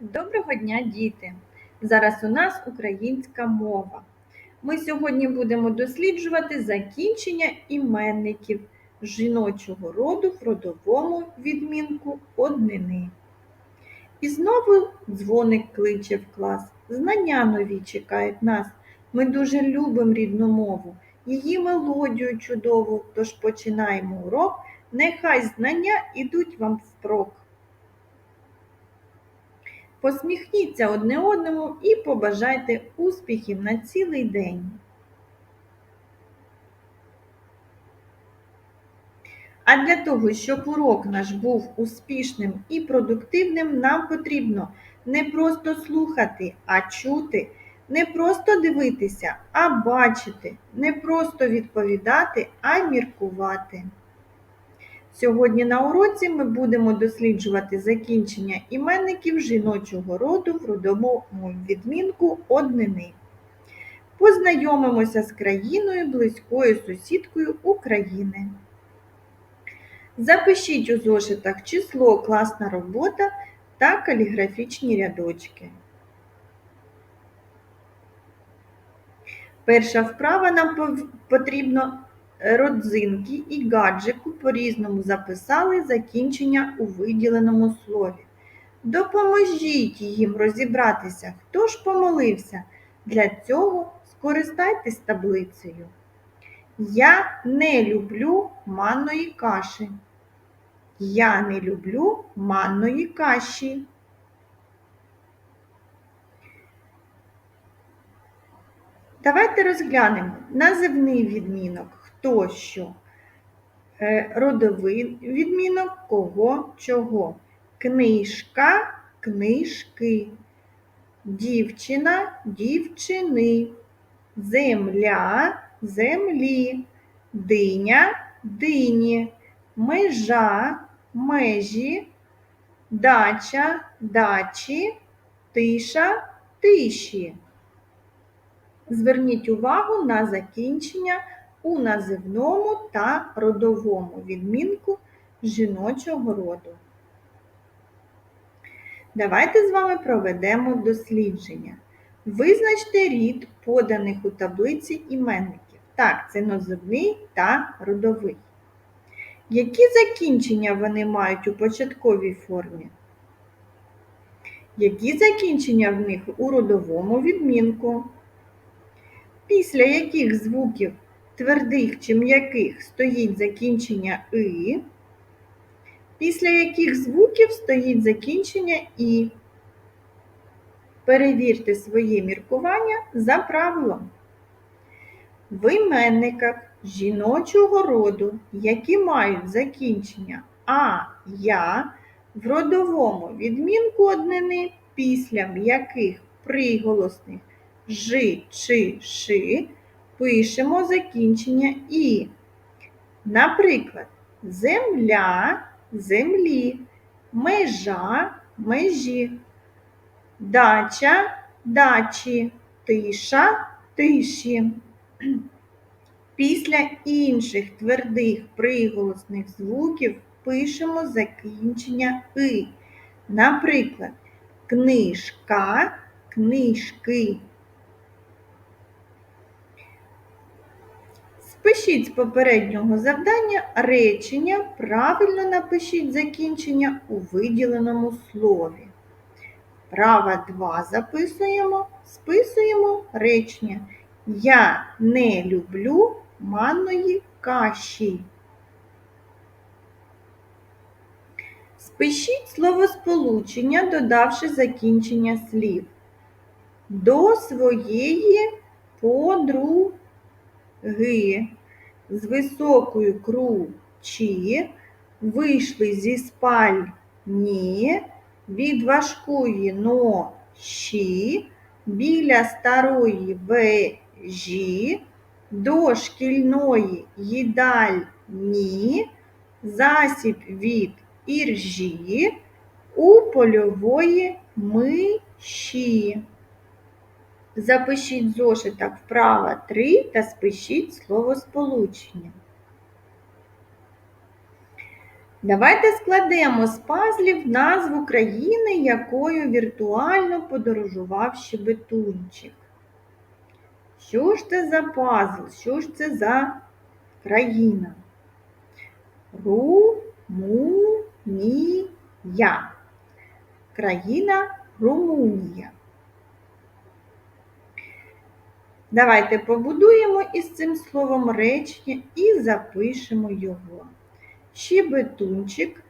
Доброго дня, діти! Зараз у нас українська мова. Ми сьогодні будемо досліджувати закінчення іменників жіночого роду в родовому відмінку однини. І знову дзвоник кличе в клас. Знання нові чекають нас. Ми дуже любимо рідну мову, її мелодію чудову, тож починаємо урок. Нехай знання ідуть вам впрок. Посміхніться одне одному і побажайте успіхів на цілий день. А для того, щоб урок наш був успішним і продуктивним, нам потрібно не просто слухати, а чути, не просто дивитися, а бачити, не просто відповідати, а міркувати. Сьогодні на уроці ми будемо досліджувати закінчення іменників жіночого роду в родовому відмінку однини. Познайомимося з країною близькою сусідкою України. Запишіть у зошитах число класна робота та каліграфічні рядочки. Перша вправа нам потрібно родзинки і гаджику по-різному записали закінчення у виділеному слові. Допоможіть їм розібратися, хто ж помолився. Для цього скористайтесь таблицею. Я не люблю манної каші. Я не люблю манної каші. Давайте розглянемо називний відмінок, хто що, е, родовий відмінок кого чого. Книжка, книжки, дівчина, дівчини, земля, землі, диня, дині, межа, межі, дача, дачі, тиша, тиші. Зверніть увагу на закінчення у називному та родовому відмінку жіночого роду. Давайте з вами проведемо дослідження. Визначте рід поданих у таблиці іменників. Так, це називний та родовий. Які закінчення вони мають у початковій формі? Які закінчення в них у родовому відмінку? після яких звуків твердих чи м'яких стоїть закінчення И, після яких звуків стоїть закінчення І. Перевірте своє міркування за правилом. В іменниках жіночого роду, які мають закінчення А, Я, в родовому відмінку однини після м'яких приголосних жи, чи, ши пишемо закінчення І. Наприклад, земля, землі, межа, межі, дача, дачі, тиша, тиші. Після інших твердих приголосних звуків пишемо закінчення И. Наприклад, книжка, книжки. Спишіть з попереднього завдання речення, правильно напишіть закінчення у виділеному слові. Права 2 записуємо, списуємо речення. Я не люблю манної каші. Спишіть словосполучення, додавши закінчення слів. До своєї подруги ги з високою кручі вийшли зі спальні від важкої ноші біля старої вежі до шкільної їдальні засіб від іржі у польової миші. Запишіть в зошитах вправа 3 та спишіть словосполучення. Давайте складемо з пазлів назву країни, якою віртуально подорожував щебетунчик. Що ж це за пазл? Що ж це за країна? Румунія. Країна Румунія. Давайте побудуємо із цим словом речення і запишемо його. Щебетунчик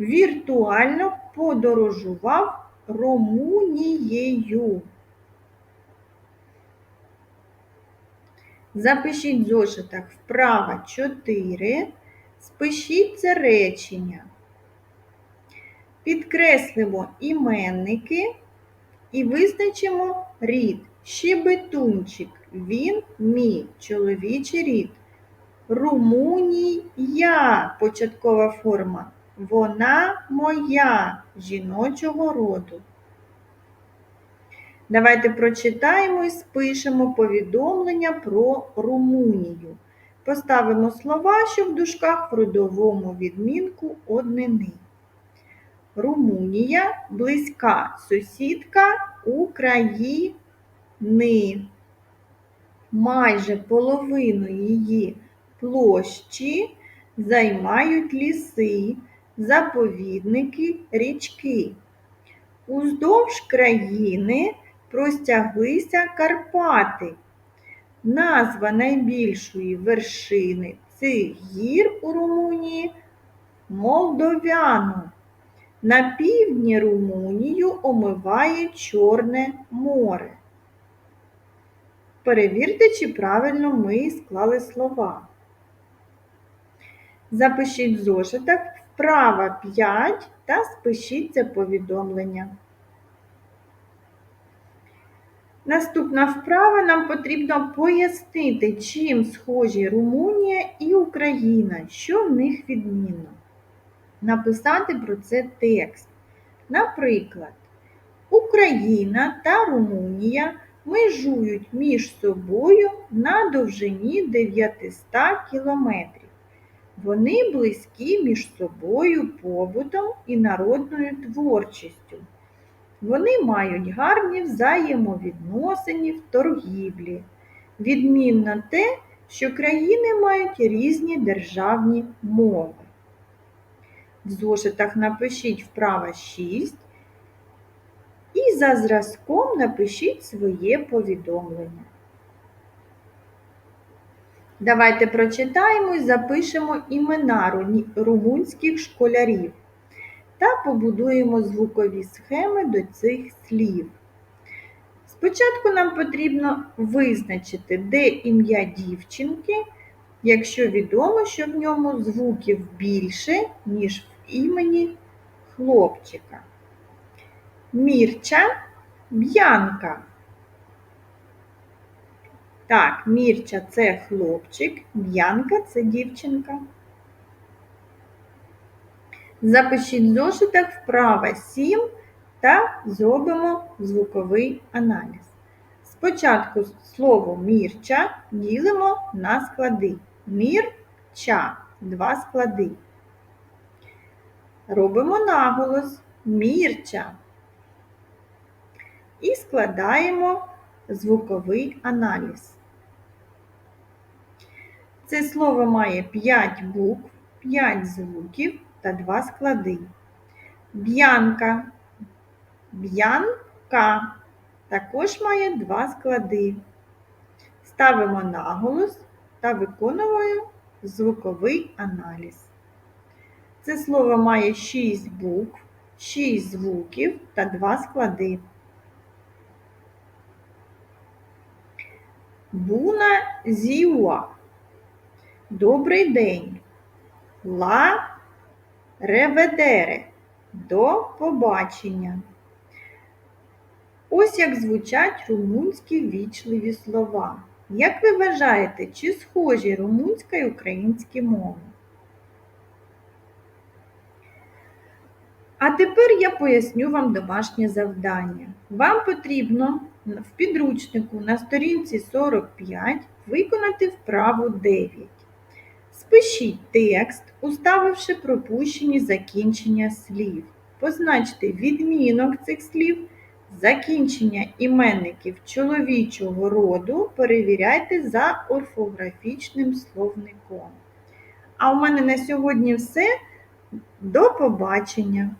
віртуально подорожував Румунією. Запишіть в зошитах вправо 4, спишіть це речення. Підкреслимо іменники і визначимо рід. Щебетунчик, він мій чоловічий рід. Румунія початкова форма. Вона моя жіночого роду. Давайте прочитаємо і спишемо повідомлення про Румунію. Поставимо слова, що в дужках в родовому відмінку однини. Румунія близька сусідка України. Майже половину її площі займають ліси, заповідники, річки. Уздовж країни простяглися Карпати. Назва найбільшої вершини цих гір у Румунії Молдовяно. На півдні Румунію омиває Чорне море. Перевірте, чи правильно ми склали слова. Запишіть в зошитах вправо 5 та спишіть це повідомлення. Наступна вправа нам потрібно пояснити, чим схожі Румунія і Україна, що в них відмінно. Написати про це текст. Наприклад, Україна та Румунія межують між собою на довжині 900 кілометрів. Вони близькі між собою побутом і народною творчістю. Вони мають гарні взаємовідносини в торгівлі. Відмінно те, що країни мають різні державні мови. В зошитах напишіть вправа 6 і за зразком напишіть своє повідомлення. Давайте прочитаємо і запишемо імена румунських школярів та побудуємо звукові схеми до цих слів. Спочатку нам потрібно визначити, де ім'я дівчинки, якщо відомо, що в ньому звуків більше, ніж в імені хлопчика. Мірча б'янка. Так, Мірча це хлопчик, б'янка це дівчинка. Запишіть в зошитах вправо 7 та зробимо звуковий аналіз. Спочатку слово мірча ділимо на склади. Мірча два склади. Робимо наголос мірча і складаємо звуковий аналіз. Це слово має 5 букв, 5 звуків та 2 склади. Б'янка, б'янка також має 2 склади. Ставимо наголос та виконуємо звуковий аналіз. Це слово має 6 букв, 6 звуків та 2 склади. Буна зіуа. Добрий день. Ла реведере. До побачення. Ось як звучать румунські вічливі слова. Як ви вважаєте, чи схожі румунська і українські мови? А тепер я поясню вам домашнє завдання. Вам потрібно в підручнику на сторінці 45 виконати вправу 9. Спишіть текст, уставивши пропущені закінчення слів. Позначте відмінок цих слів, закінчення іменників чоловічого роду перевіряйте за орфографічним словником. А у мене на сьогодні все. До побачення!